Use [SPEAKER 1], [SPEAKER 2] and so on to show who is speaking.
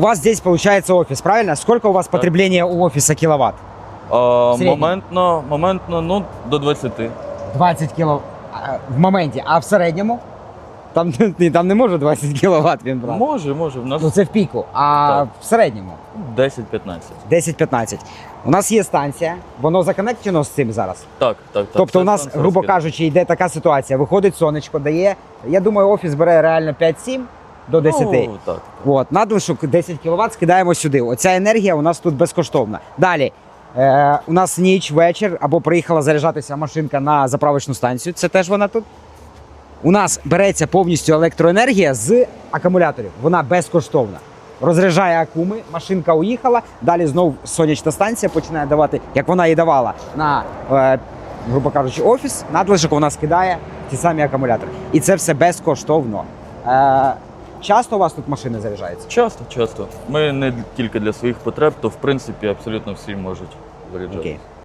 [SPEAKER 1] У вас здесь получается офис, правильно? Сколько у вас потребление у офиса киловатт? Середньому?
[SPEAKER 2] моментно, моментно, ну, до 20.
[SPEAKER 1] 20 кіло а, в моменті, а в середньому? Там, там не може 20 кіловат він брати.
[SPEAKER 2] Може, може. В нас
[SPEAKER 1] Ну це в піку. А
[SPEAKER 2] Так.
[SPEAKER 1] в середньому
[SPEAKER 2] 10-15.
[SPEAKER 1] 10-15. У нас є станція, воно законектено з цим зараз.
[SPEAKER 2] Так, так, так.
[SPEAKER 1] тобто, у нас, грубо кажучи, йде така ситуація. Виходить сонечко, дає. Я думаю, офіс бере реально 5-7 до 10.
[SPEAKER 2] Ну, так.
[SPEAKER 1] От, надлишок 10 кВт скидаємо сюди. Оця енергія у нас тут безкоштовна. Далі. Е, у нас ніч, вечір, або приїхала заряджатися машинка на заправочну станцію. Це теж вона тут. У нас береться повністю електроенергія з акумуляторів. Вона безкоштовна. Розряджає акуми, машинка уїхала. Далі знов сонячна станція починає давати, як вона і давала на, е, грубо кажучи, офіс. Надлишок вона скидає ті самі акумулятори. І це все безкоштовно. Е, часто у вас тут машини заряджаються?
[SPEAKER 2] Часто, часто. Ми не тільки для своїх потреб, то в принципі абсолютно всі можуть заряджатися.
[SPEAKER 1] Окей.